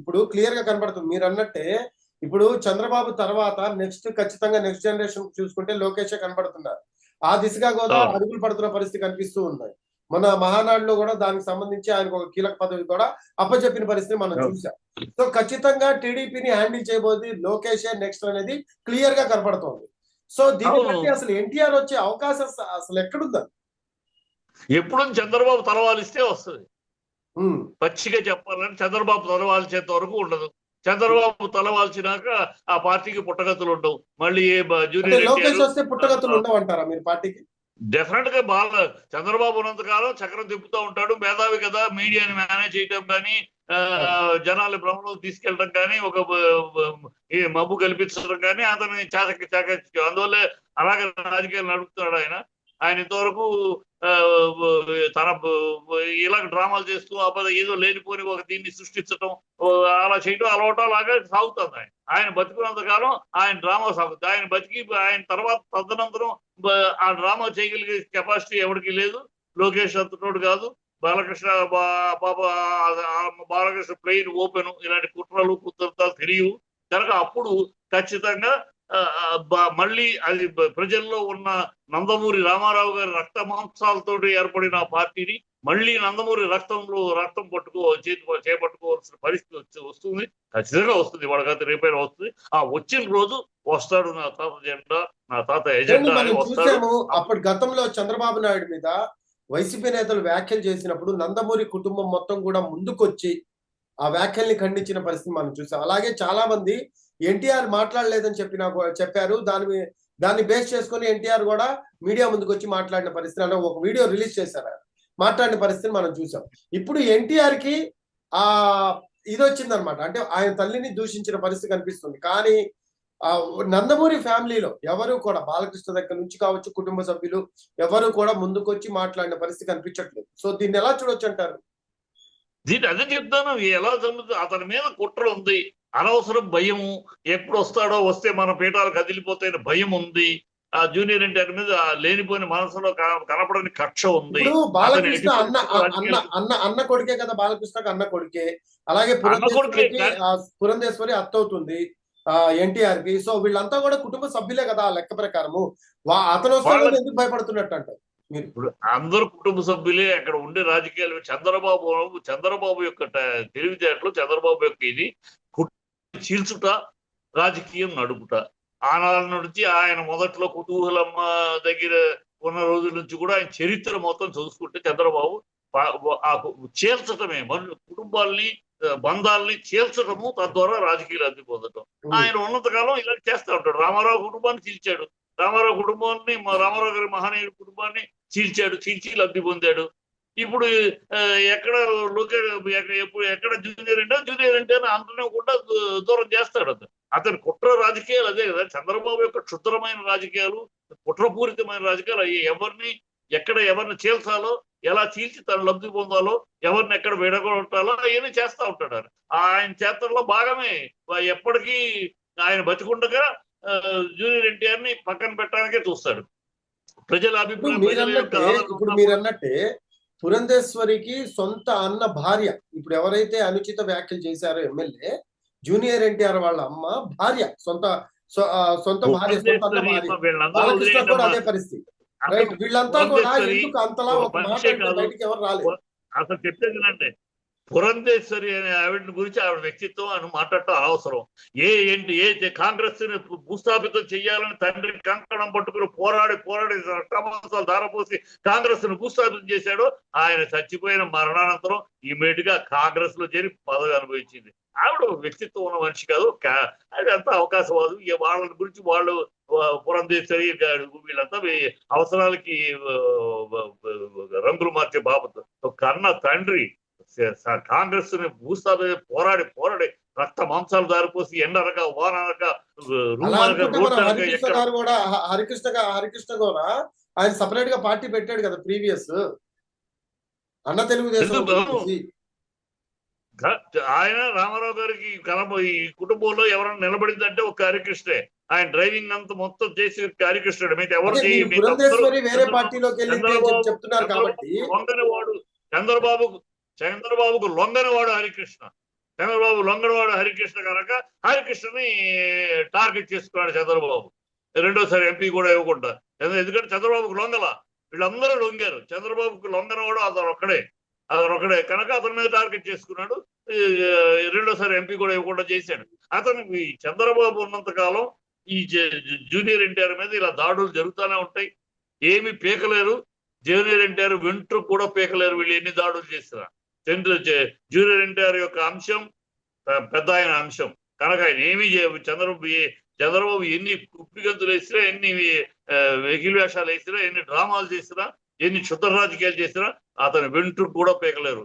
ఇప్పుడు క్లియర్గా కనబడుతుంది. మీరు అన్నట్టే ఇప్పుడు చంద్రబాబు తర్వాత నెక్స్ట్ ఖచ్చితంగా నెక్స్ట్ జనరేషన్ చూసుకుంటే లోకేష్ కనబడుతున్నారు. ఆ దిశగా కూడా. అడుగులు పడుతున్న పరిస్థితి కనిపిస్తూ ఉన్నాయి. మన మహానాడులో కూడా దానికి సంబంధించి ఆయనకు ఒక కీలక పదవి కూడా అప్పచెప్పిన పరిస్థితి మనం. చూసాం సో ఖచ్చితంగా టీడీపీని హ్యాండిల్ చేయబోది లోకేష్ నెక్స్ట్ అనేది క్లియర్గా కనబడుతోంది. సో దీన్ని. బట్టి అసలు ఎన్టీఆర్ వచ్చే అవకాశం అస- అసలు ఎక్కడుందని ఎప్పుడు చంద్రబాబు తలవాలిస్తే వస్తుంది. పచ్చిగా చెప్పాలంటే చంద్రబాబు తలవాల్చేంత వరకు ఉండదు. చంద్రబాబు తలవాల్చినాక ఆ పార్టీకి పుట్టగతులు ఉండవు. మళ్ళీ పుట్టగతులు మీరు పార్టీకి? డెఫినెట్గా బాగా చంద్రబాబు ఉన్నంత కాలం చక్రం తిప్పుతూ ఉంటాడు. మేధావి కదా మీడియాని మేనేజ్ చేయటం కానీ జనాల భ్రమలో తీసుకెళ్ళడం కానీ ఒక మబ్బు కల్పించడం కానీ అతని చాక చాక అందువల్లే అలాగే రాజకీయాలు నడుపుతున్నాడు ఆయన. ఆయన ఇంతవరకు తన ఇలా డ్రామాలు చేస్తూ అబద్ధ ఏదో లేనిపోని ఒక దీన్ని సృష్టించడం అలా చేయడం అలవాటు లాగా సాగుతుంది ఆయన. ఆయన బతికినంత కాలం ఆయన డ్రామా సాగుతుంది. ఆయన బతికి ఆయన తర్వాత తదనంతరం ఆ డ్రామా చేయగలిగే కెపాసిటీ ఎవరికి లేదు. లోకేష్ అంతటోడు కాదు. బాలకృష్ణ బా- బాబా బాలకృష్ణ ప్లెయిన్ ఓపెన్. ఇలాంటి కుట్రలు కుతంత్రాలు తెలియవు. కనుక అప్పుడు ఖచ్చితంగా మళ్ళీ అది ప్రజల్లో ఉన్న నందమూరి రామారావు గారి రక్త మాంసాలతో ఏర్పడిన పార్టీని మళ్ళీ నందమూరి రక్తంలో రక్తం పట్టుకో చేతి చేపట్టుకోవాల్సిన పరిస్థితి వచ్చి వస్తుంది. ఖచ్చితంగా వస్తుంది. వాడికైతే రేపైనా వస్తుంది. ఆ వచ్చిన రోజు వస్తాడు నా తాత జెండా నా తాత ఎజెండా వస్తాడు. అప్పటి గతంలో చంద్రబాబు నాయుడు మీద వైసీపీ నేతలు వ్యాఖ్యలు చేసినప్పుడు నందమూరి కుటుంబం మొత్తం కూడా ముందుకొచ్చి ఆ వ్యాఖ్యల్ని ఖండించిన పరిస్థితి మనం చూసాం. అలాగే చాలా మంది ఎన్టీఆర్ మాట్లాడలేదని చెప్పిన చెప్పారు. దాని దాన్ని బేస్ చేసుకొని ఎన్టీఆర్ కూడా మీడియా ముందుకు వచ్చి మాట్లాడిన పరిస్థితి అంటే ఒక వీడియో రిలీజ్ చేశారు. మాట్లాడిన పరిస్థితిని మనం చూసాం. ఇప్పుడు ఎన్టీఆర్కి ఆ ఇది వచ్చిందనమాట అంటే ఆయన తల్లిని దూషించిన పరిస్థితి కనిపిస్తుంది. కానీ ఆ నందమూరి ఫ్యామిలీలో ఎవరు కూడా బాలకృష్ణ దగ్గర నుంచి కావచ్చు కుటుంబ సభ్యులు ఎవరు కూడా ముందుకొచ్చి మాట్లాడిన పరిస్థితి కనిపించట్లేదు. సో దీన్ని ఎలా చూడొచ్చు అంటారు? దీన్ని అదే చెప్తాను. ఎలా జరుగుతుంది అతని మీద కుట్ర ఉంది. అనవసరం భయము ఎప్పుడు వస్తాడో వస్తే మన పీఠాలు కదిలిపోతాయని భయం ఉంది. ఆ జూనియర్ ఎన్టీఆర్ మీద లేనిపోయిన మనసులో కనపడని కక్ష ఉంది. బాలకృష్ణ అన్న అన్న అన్న అన్న కొడుకే కదా బాలకృష్ణకి అన్న కొడుకే. అలాగే పురంధేశ్వరి అత్త అవుతుంది ఆ ఎన్టీఆర్కి సో వీళ్ళంతా కూడా కుటుంబ సభ్యులే కదా ఆ లెక్క ప్రకారము. వా- అతను వస్తాడని ఎందుకు భయపడుతున్నట్టు అంటారు? ఇప్పుడు అందరు కుటుంబ సభ్యులే అక్కడ ఉండే రాజకీయాలు చంద్రబాబు చంద్రబాబు యొక్క తెలివితేటలు చంద్రబాబు యొక్క ఇది చీల్చుట రాజకీయం నడుపుట. ఆనాళ్ళ నుంచి ఆయన మొదట్లో కుతూహలం ఆ, దగ్గర ఉన్న రోజుల నుంచి కూడా ఆయన చరిత్ర మొత్తం చూసుకుంటే చంద్రబాబు చేల్చటమే. మన కుటుంబాల్ని బంధాల్ని చేల్చటము తద్వారా రాజకీయాలు అద్దె పొందటం. ఆయన ఉన్నంతకాలం ఇలా చేస్తా ఉంటాడు. రామారావు కుటుంబాన్ని చీల్చాడు. రామారావు కుటుంబాన్ని రామారావు గారి మహానీయుడి కుటుంబాన్ని చీల్చాడు చీల్చి లబ్ధి పొందాడు. ఇప్పుడు ఎక్కడ లోకే ఎక్కడ- ఎప్పుడు ఎక్కడ జూనియర్ అంటే జూనియర్ అంటే అంతనే కూడా దూరం చేస్తాడు అతను. అతని కుట్ర రాజకీయాలు అదే కదా. చంద్రబాబు యొక్క క్షుద్రమైన రాజకీయాలు కుట్రపూరితమైన రాజకీయాలు అవి ఎవరిని ఎక్కడ ఎవరిని చీల్చాలో ఎలా చీల్చి తను లబ్ధి పొందాలో ఎవరిని ఎక్కడ విడగొట్టాలో అవన్నీ చేస్తా ఉంటాడు ఆయన. చేతల్లో భాగమే. ఎప్పటికీ ఆయన బతికుండగా జూనియర్ ఎన్టీఆర్ని పక్కన పెట్టడానికే చూస్తాడు ప్రజల అభిప్రాయం ఇప్పుడు మీరు అన్నట్టే పురంధేశ్వరికి సొంత అన్న భార్య ఇప్పుడు ఎవరైతే అనుచిత వ్యాఖ్యలు చేశారో ఎమ్మెల్యే జూనియర్ ఎన్టీఆర్ వాళ్ళ అమ్మ భార్య సొంత సొంత భార్య సొంత అన్న భార్య పురంధేశ్వరి వీళ్ళందరూ బాలకృష్ణ కూడా. అదే పరిస్థితి రైట్ వీళ్ళంతా కూడా ఎందుకు అంతలా ఒక మాట. బయటికి ఎవరు రాలేదు అసలు చెప్పేది పురంధేశ్వరి అనే ఆవిడ గురించి ఆవిడ వ్యక్తిత్వం అని మాట్లాడటం అవసరం ఏ ఏంటి ఏ కాంగ్రెస్ని భూస్థాపితం చేయాలని తండ్రి కంకణం పట్టుకుని పోరాడి పోరాడి రక్తమాంసాలు ధారపోసి కాంగ్రెస్ను భూస్థాపితం చేశాడో ఆయన చచ్చిపోయిన మరణానంతరం ఇమీడియట్గా కాంగ్రెస్లో చేరి పదవి అనుభవించింది. ఆవిడ ఒక వ్యక్తిత్వం ఉన్న మనిషి కాదు అదంతా అది అంతా అవకాశవాదు. ఇక వాళ్ళ గురించి వాళ్ళు పురంధేశ్వరి వీళ్ళంతా అవసరాలకి రంగులు మార్చే బాబు. కన్న తండ్రి కాంగ్రెస్ని భూస్థాపన పోరాడి పోరాడి రక్త మాంసాలు దారిపోసి ఎండరక వానరక రూమనక కూడా హరికృష్ణ హరికృష్ణ కూడా ఆయన సపరేట్గా పార్టీ పెట్టాడు కదా ప్రీవియస్. అన్న తెలుగుదేశం ఆయన రామారావు గారికి కనబ ఈ కుటుంబంలో ఎవరైనా నిలబడిందంటే ఒక హరికృష్ణే. ఆయన డ్రైవింగ్ అంతా మొత్తం చేసి హరికృష్ణుడు. మిగతా ఎవరు పురంధేశ్వరి వేరే చంద్రబాబు- చంద్రబాబుకు లొంగనవాడు హరికృష్ణ. చంద్రబాబు లొంగనవాడు హరికృష్ణ కనుక హరికృష్ణని టార్గెట్ చేసుకున్నాడు చంద్రబాబు. రెండోసారి ఎంపీ కూడా ఇవ్వకుండా. ఎందుకంటే చంద్రబాబుకు లొంగల. వీళ్ళందరూ లొంగారు. చంద్రబాబుకు లొంగనవాడు అతను ఒక్కడే. అతను ఒక్కడే. కనుక అతని మీద టార్గెట్ చేసుకున్నాడు. రెండోసారి ఎంపీ కూడా ఇవ్వకుండా చేశాడు. అతనికి చంద్రబాబు ఉన్నంత కాలం ఈ జ- జూనియర్ ఎన్టీఆర్ మీద ఇలా దాడులు జరుగుతూనే ఉంటాయి. ఏమి పీకలేరు. జూనియర్ ఎన్టీఆర్ వెంట్రు కూడా పీకలేరు. వీళ్ళు ఎన్ని దాడులు చేసినా. చంద్ర జూనియర్ ఎన్టీఆర్ యొక్క అంశం పెద్ద ఆయన అంశం. కనుక ఆయన ఏమీ చేయవు చంద్రబాబు చంద్రబాబు ఎన్ని కుప్పిగంతులు వేసినా ఎన్ని ఆ, వేషాలు వేసినా ఎన్ని డ్రామాలు చేసినా ఎన్ని క్షుద్ర రాజకీయాలు చేసినా అతను వెంట్రుకు కూడా పీకలేరు.